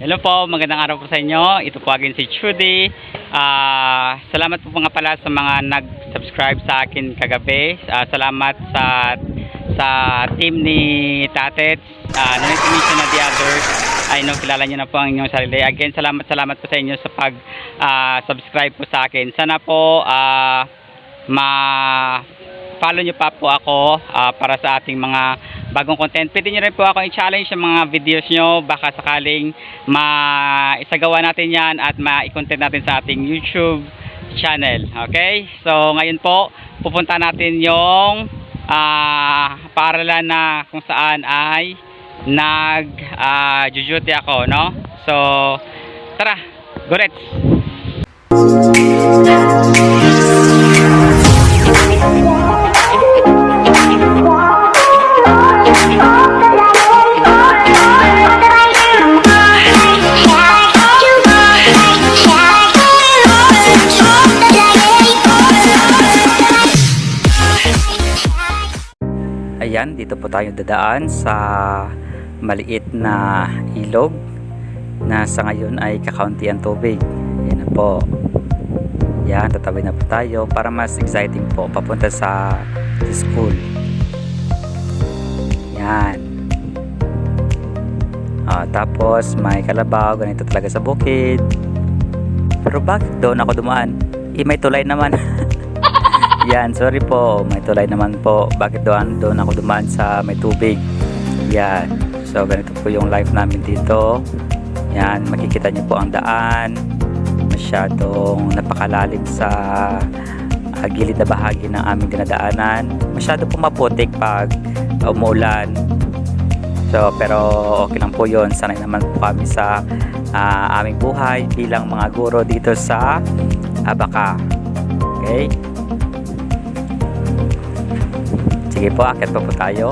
Hello po, magandang araw po sa inyo. Ito po again si Trudy. Ah, salamat po nga pala sa mga nag-subscribe sa akin kagabi. Ah, salamat sa sa team ni Tatet. Uh, no information na the others. I know kilala niyo na po ang inyong sarili. Again, salamat salamat po sa inyo sa pag ah, subscribe po sa akin. Sana po ah, ma follow nyo pa po ako ah, para sa ating mga bagong content. Pwede nyo rin po ako i-challenge sa mga videos nyo. Baka sakaling ma-isagawa natin yan at ma-content natin sa ating YouTube channel. Okay? So, ngayon po, pupunta natin yung ah, paaralan na kung saan ay nag jujuti ako, no? So, tara, go let's! Ayan, dito po tayo dadaan sa maliit na ilog na sa ngayon ay kakaunti ang tubig. Yan na po. Yan, tatawid na po tayo para mas exciting po papunta sa school. Yan. Ah, tapos may kalabaw, ganito talaga sa bukid. Pero bakit doon ako dumaan? Eh, may tulay naman. Yan, sorry po. May tulay naman po. Bakit doon, doon ako dumaan sa may tubig? Yan. So, ganito po yung life namin dito. Yan, makikita niyo po ang daan. Masyadong napakalalim sa ah, gilid na bahagi ng aming dinadaanan. Masyado po maputik pag umuulan. So, pero okay lang po yun. Sanay naman po kami sa ah, aming buhay bilang mga guro dito sa Abaka. Okay? Sige po, akit pa po tayo.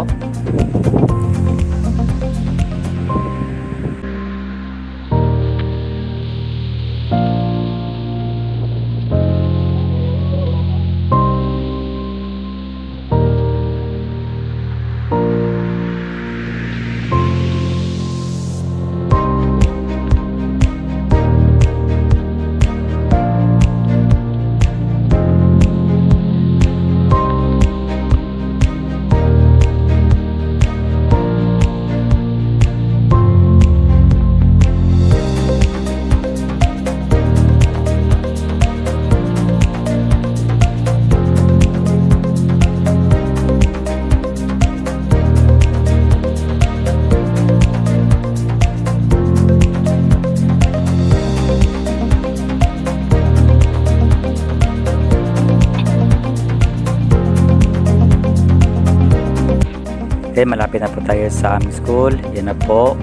Okay, malapit na po tayo sa aming school. Yan na po.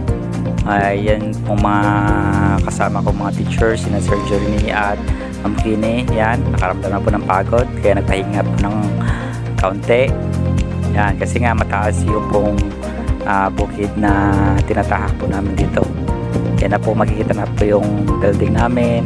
Ay, yan po mga kasama ko mga teachers, sina Sir Jorini at Ma'am Kine. Yan, nakaramdam na po ng pagod. Kaya nagpahinga po ng kaunti. Yan, kasi nga mataas yung pong ah, bukid na tinatahak po namin dito. Yan na po, makikita na po yung building namin.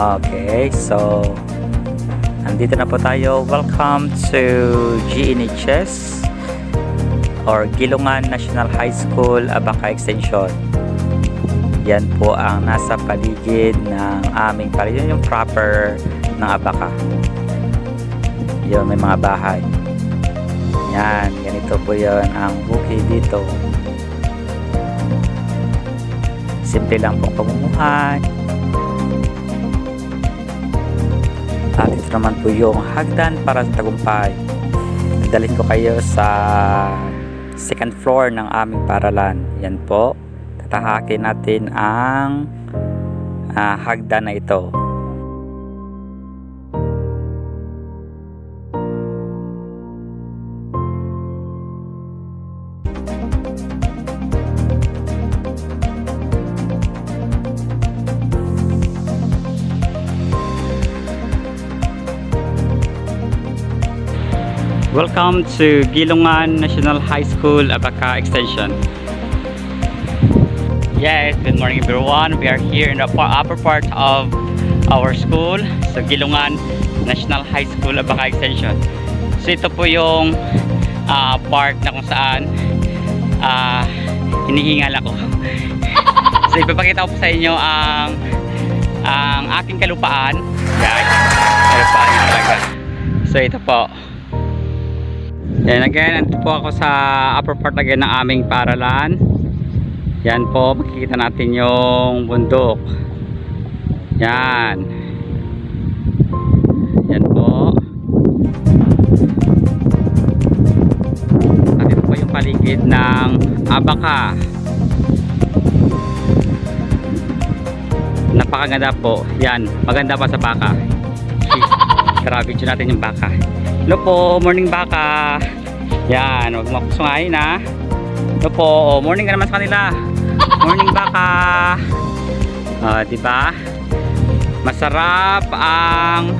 Okay, so nandito na po tayo. Welcome to GNHS or Gilungan National High School, Abaca Extension. Yan po ang nasa paligid ng aming paligid. Yun yung proper ng Abaca. Yun, may mga bahay. Yan, ganito po yun ang bukid dito. Simple lang pong pamumuhay. Naman po yung hagdan para sa tagumpay. Dalhin ko kayo sa second floor ng aming paralan. Yan po. Tatahakin natin ang ah, hagdan na ito. Welcome to Gilungan National High School, Abaca Extension. Yes, good morning everyone. We are here in the upper part of our school, so Gilungan National High School, Abaca Extension. So ito po yung ah, part na kung saan ah, hinihingal ako. so ipapakita ko po sa inyo ang ang aking kalupaan. Yan, kalupaan talaga. So ito po. Yan again, nandito po ako sa upper part again ng aming paralan. Yan po, makikita natin yung bundok. Yan. Yan po. At ito po yung paligid ng Abaca. Napakaganda po. Yan, maganda pa sa baka. Video natin yung baka. Hello po, morning baka. Yan, huwag mo akong sungayin ha. Hello po, oh, morning ka naman sa kanila. Morning baka. Ah, di ba? Masarap ang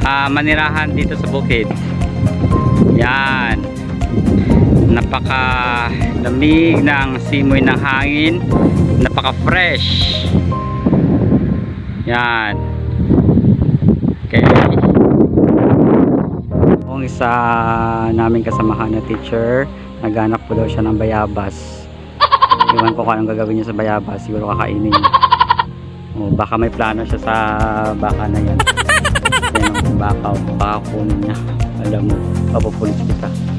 ah, manirahan dito sa bukid. Yan. Napaka lamig ng simoy ng hangin. Napaka fresh. Yan. Okay. Kung isa namin kasamahan na teacher, naghanap po daw siya ng bayabas. Iwan ko kung anong gagawin niya sa bayabas. Siguro kakainin niya. O, baka may plano siya sa baka na yan. Yan ang baka, baka kunin niya. Alam mo, papupulis kita.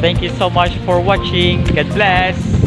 Thank you so much for watching. God bless.